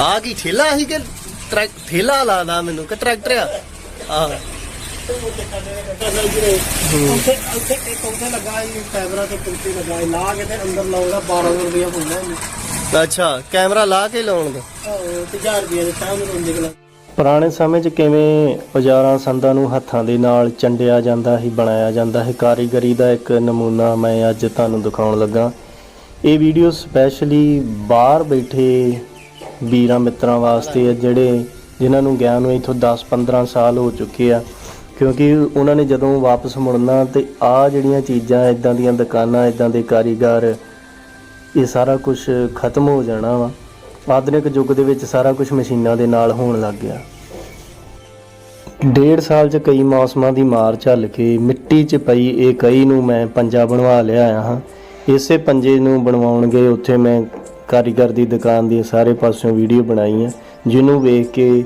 ਆ ਕੀ ਠੇਲਾ ਸੀ ਕਿ ਟਰੈਕ ਠੇਲਾ ਲਾਦਾ ਮੈਨੂੰ ਕਿ ਟਰੈਕਟਰ ਆ? ਆ ਉੱਥੇ ਉੱਥੇ ਇੱਕ ਉੱਥੇ ਲੱਗਾ ਜੀ ਕੈਮਰਾ ਤੇ ਕੁਲਚੇ ਲੱਗਾ ਸੀ। ਲਾ ਕੇ ਤੇ ਅੰਦਰ ਲਾਉਂਦਾ 12 ਰੁਪਏ ਪੁੰਨਾ ਇਹਨੂੰ ਅੱਛਾ ਕੈਮਰਾ ਲਾ ਕੇ ਲਾਉਣ ਦਾ? ਉਹ ਤੇ 1000 ਰੁਪਏ ਦੇ ਸਾਹਮਣੇ ਰੋਂਦੇ ਗਲਾ ਪੁਰਾਣੇ ਸਮੇਂ 'ਚ ਕਿਵੇਂ ਔਜ਼ਾਰਾਂ ਸੰਦਾਂ ਨੂੰ ਹੱਥਾਂ ਦੇ ਨਾਲ ਚੰਡਿਆ ਜਾਂਦਾ ਸੀ ਬਣਾਇਆ ਜਾਂਦਾ ਹੈ ਕਾਰੀਗਰੀ ਦਾ ਇੱਕ ਨਮੂਨਾ ਮੈਂ ਅੱਜ ਤੁਹਾਨੂੰ ਦਿਖਾਉਣ ਲੱਗਾ। ਇਹ ਵੀਡੀਓ ਸਪੈਸ਼ਲੀ ਬਾਹਰ ਬੈਠੇ ਵੀਰਾਂ ਮਿੱਤਰਾਂ ਵਾਸਤੇ ਹੈ ਜਿਹੜੇ ਜਿਨ੍ਹਾਂ ਨੂੰ ਗਿਆ ਨੂੰ ਇੱਥੋਂ 10-15 ਸਾਲ ਹੋ ਚੁੱਕੇ ਆ। ਕਿਉਂਕਿ ਉਹਨਾਂ ਨੇ ਜਦੋਂ ਵਾਪਸ ਮੁੜਨਾ ਤੇ ਆ ਜਿਹੜੀਆਂ ਚੀਜ਼ਾਂ ਇਦਾਂ ਦੀਆਂ ਦੁਕਾਨਾਂ ਇਦਾਂ ਦੇ ਕਾਰੀਗਰ, ਇਹ ਸਾਰਾ ਕੁਝ ਖਤਮ ਹੋ ਜਾਣਾ ਵਾ। ਆਧੁਨਿਕ ਯੁੱਗ ਦੇ ਵਿੱਚ ਸਾਰਾ ਕੁਝ ਮਸ਼ੀਨਾਂ ਦੇ ਨਾਲ ਹੋਣ ਲੱਗ ਗਿਆ। ਡੇਢ ਸਾਲ 'ਚ ਕਈ ਮੌਸਮਾਂ ਦੀ ਮਾਰ ਝੱਲ ਕੇ ਮਿੱਟੀ 'ਚ ਪਈ ਇਹ ਕਈ ਨੂੰ ਮੈਂ ਪੰਜਾ ਬਣਵਾ ਲਿਆ ਲਿਆਇਆ ਹਾਂ। ਇਸੇ ਪੰਜੇ ਨੂੰ ਬਣਵਾਉਣ ਗਏ ਉੱਥੇ ਮੈਂ ਕਾਰੀਗਰ ਦੀ ਦੁਕਾਨ ਦੀ ਸਾਰੇ ਪਾਸਿਓਂ ਵੀਡੀਓ ਬਣਾਈ ਆ ਜਿਹਨੂੰ ਵੇਖ ਕੇ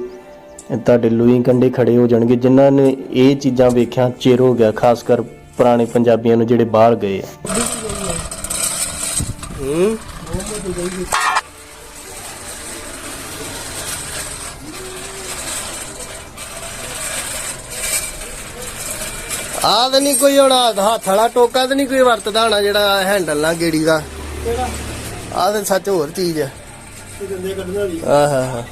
ਤੁਹਾਡੇ ਲੂਈ ਕੰਡੇ ਖੜੇ ਹੋ ਜਾਣਗੇ, ਜਿਨ੍ਹਾਂ ਨੇ ਇਹ ਚੀਜ਼ਾਂ ਵੇਖਿਆ ਚਿਰ ਹੋ ਗਿਆ, ਖਾਸ ਕਰ ਪੁਰਾਣੇ ਪੰਜਾਬੀਆਂ ਨੂੰ ਜਿਹੜੇ ਬਾਹਰ ਗਏ ਆ। ਹੂੰ ਆ ਤਾਂ ਨਹੀਂ ਕੋਈ ਹੁਣ ਹੱਥ ਵਾਲਾ ਟੋਕਾ ਤਾਂ ਨਹੀਂ ਕੋਈ ਵਰਤਦਾ ਹੋਣਾ ਜਿਹੜਾ ਹੈਂਡਲ ਨਾਲ ਗੇੜੀ ਦਾ? ਕਿਹੜਾ ਆ ਤਾਂ ਸੱਚ ਹੋਰ ਚੀਜ਼ ਆ। ਇਹ ਦੰਦੇ ਕੱਢਣ ਵਾਲੀ। ਆਹ ਹਾ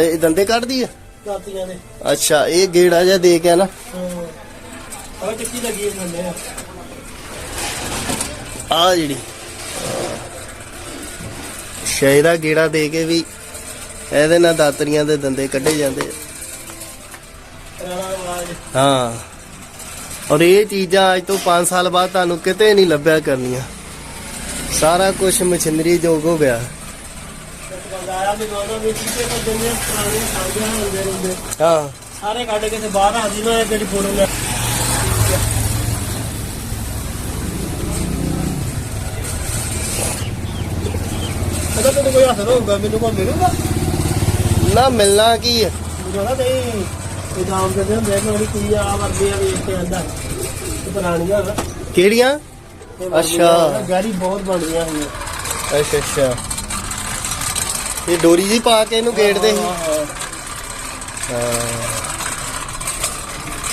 ਇਹ ਦੰਦੇ ਕੱਢਦੀ ਆ? ਦਾਤੀਆਂ ਦੇ। ਅੱਛਾ ਇਹ ਗੇੜਾ ਜਿਹਾ ਦੇ ਕੇ ਨਾ। ਹਾਂ। ਲੱਗੀ ਆ ਆ। ਜਿਹੜੀ। ਦਾ ਗੇੜਾ ਦੇ ਕੇ ਵੀ ਇਹਦੇ ਨਾਲ ਦਾਤਰੀਆਂ ਦੇ ਦੰਦੇ ਕੱਢੇ ਜਾਂਦੇ ਆ। ਰਾਣਾ ਆਵਾਜ਼। ਹਾਂ। ਔਰ ਇਹ ਚੀਜ਼ਾਂ ਅੱਜ ਤੋਂ 5 ਸਾਲ ਬਾਅਦ ਤੁਹਾਨੂੰ ਕਿਤੇ ਨਹੀਂ ਲੱਭਿਆ ਕਰਨੀਆਂ। ਸਾਰਾ ਕੁਝ ਮਸ਼ੀਨਰੀ ਯੋਗ ਹੋ ਗਿਆ। ਬੰਦਾਇਆ ਵੀ ਦੋਨੋਂ ਵੀ ਚੀਜ਼ੇ ਪਰ ਦੁਨੀਆ ਪੁਰਾਣੇ ਸਾਂਝਾ ਹੁੰਦੇ ਰਹਿੰਦੇ ਹਾਂ। ਸਾਰੇ ਕੱਢ ਕੇ ਤੇ ਬਾਹਰ ਆ ਜੀ ਮੈਂ ਤੇਰੀ ਫੋਟੋ ਲੈ ਅਗਰ ਤੈਨੂੰ ਕੋਈ ਹੱਥ ਹੋਊਗਾ ਮੈਨੂੰ ਕੋਈ ਮਿਲੂਗਾ? ਨਾ ਮਿਲਣਾ ਕੀ ਹੈ? ਨਾ ਨਹੀਂ ਇਹ ਨਾਮ ਦੇ ਹੁੰਦੇ ਕਿ ਉਹਦੀ ਕੀ ਆ ਵਰਦੀਆਂ ਵੇਖ ਕੇ ਆਂਦਾ। ਪੁਰਾਣੀਆਂ ਨਾ ਕਿਹੜੀਆਂ? ਅੱਛਾ। ਗਾੜੀ ਬਹੁਤ ਬਣਦੀਆਂ ਹੋਈਆਂ। ਅੱਛਾ ਅੱਛਾ। ਇਹ ਡੋਰੀ ਜੀ ਪਾ ਕੇ ਇਹਨੂੰ ਗੇੜਦੇ ਸੀ ਹਾਂ।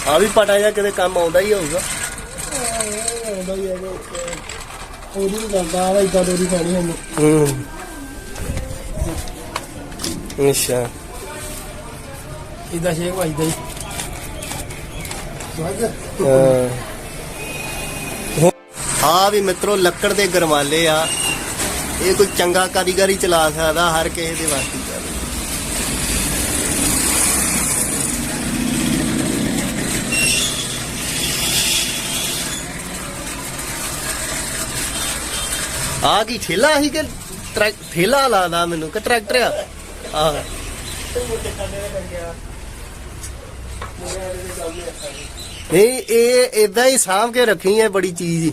ਆ ਵੀ ਪਟਾ ਜਾਂ ਕਿਤੇ ਕੰਮ ਆਉਂਦਾ ਹੀ ਹੋਊਗਾ। ਆਉਂਦਾ ਹੀ ਹੈ ਉਹਦੀ ਵੀ ਜਾਂਦਾ ਆ ਇਦਾਂ ਦੋਰੀ ਪਾਣੀ ਉਹਨੂੰ। ਹੂੰ। ਅੱਛਾ। ਇਦਾਂ ਸ਼ੇਕ ਵੱਜਦਾ ਹੀ। ਆ ਵੀ ਮਿੱਤਰੋ, ਲੱਕੜ ਦੇ ਗਰਮਾਲੇ ਆ। ਇਹ ਕੋਈ ਚੰਗਾ ਕਾਰੀਗਰੀ ਚਲਾ ਸਕਦਾ, ਹਰ ਕਿਸੇ ਦੇ ਵਾਸਤੇ ਆ ਕੀ ਠੇਲਾ ਸੀ ਕਿ ਠੇਲਾ ਲਾਦਾ ਮੈਨੂੰ, ਕਿ ਟਰੈਕਟਰ ਆ? ਆ ਨਹੀਂ, ਇਹ ਇਦਾਂ ਹੀ ਸਾਂਭ ਕੇ ਰੱਖੀ ਹੈ ਬੜੀ ਚੀਜ਼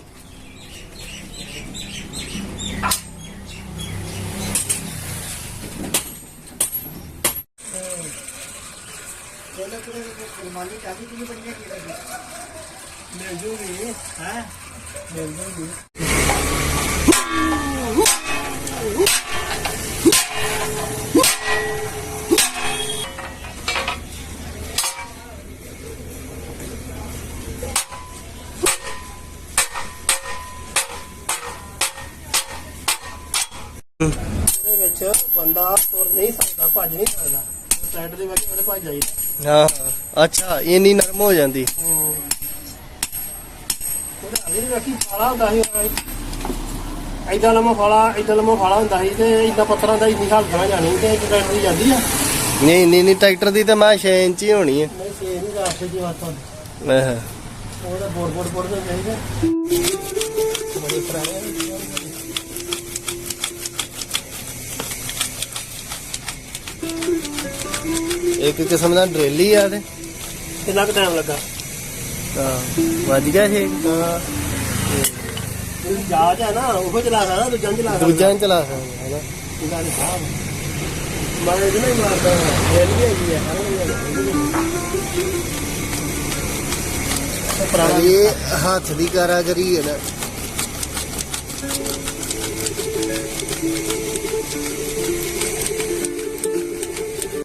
ਹੀ ਮਿਲ ਜੂਗੀ ਹੈ ਮਿਲ ਜੂਗੀ ਉਹਦੇ ਵਿੱਚ ਬੰਦਾ ਤੁਰ ਨਹੀਂ ਸਕਦਾ, ਭੱਜ ਨਹੀਂ ਸਕਦਾ। ਸਾਈਡ ਦੇ ਵਿੱਚ ਉਹਦੇ ਭੱਜ ਜਾਈ ਹਾਂ। ਅੱਛਾ ਇੰਨੀ ਨਰਮ ਹੋ ਜਾਂਦੀ। ਉਹਦਾ ਹਾਲੇ ਵੀ ਰੱਖੀ ਫਾਲਾ ਹੁੰਦਾ ਸੀ ਐਦਾਂ ਲੰਮਾ ਫਾਲਾ ਐਦਾਂ ਲੰਮਾ ਫਾਲਾ ਹੁੰਦਾ ਸੀ ਤੇ ਐਦਾਂ ਪੱਥਰਾਂ ਦਾ ਹੀ ਨਹੀਂ ਹਾਲ ਖਾ ਜਾਣੀ ਤੇ ਇੱਕ ਟਰੈਕਟਰ ਦੀ ਜਾਂਦੀ ਆ। ਨਹੀਂ ਨਹੀਂ ਨਹੀਂ ਟਰੈਕਟਰ ਦੀ ਤਾਂ ਮੈਂ 6 ਇੰਚ ਹੀ ਹੋਣੀ ਹੈ ਨਹੀਂ ਰਾਸਤੇ ਦੀ ਉਹਦਾ ਬੋਰ ਬੋਰ ਬੋਰ ਦੇ ਬੜੇ ਪੁਰਾਣੇ ਇੱਕ ਕਿਸਮ ਦਾ ਡਰਿਲ ਆ ਤੇ। ਕਿੰਨਾ ਕੁ ਟਾਈਮ ਲੱਗਾ? ਹਾਂ ਵੱਜ ਗਿਆ ਛੇ। ਜਹਾਜ਼ ਹੈ ਨਾ ਉਹ ਚਲਾ ਸਕਦਾ ਦੂਜਾ ਨੀ ਚਲਾ ਸਕਦਾ। ਦੂਜਾ ਨੀ ਚਲਾ ਸਕਦਾ ਹੈਨਾ ਇਹਦਾ ਨੀ ਸਾਹਬ ਮੈਂ ਇਹਦੇ ਨਾਲ ਹੀ ਮਾਰਦਾ ਇਹ ਵੀ ਹੈਗੀ ਹੈ ਪੁਰਾਣਾ ਇਹ ਹੱਥ ਦੀ ਕਾਰਾਗਰੀ ਹੈ ਨਾ।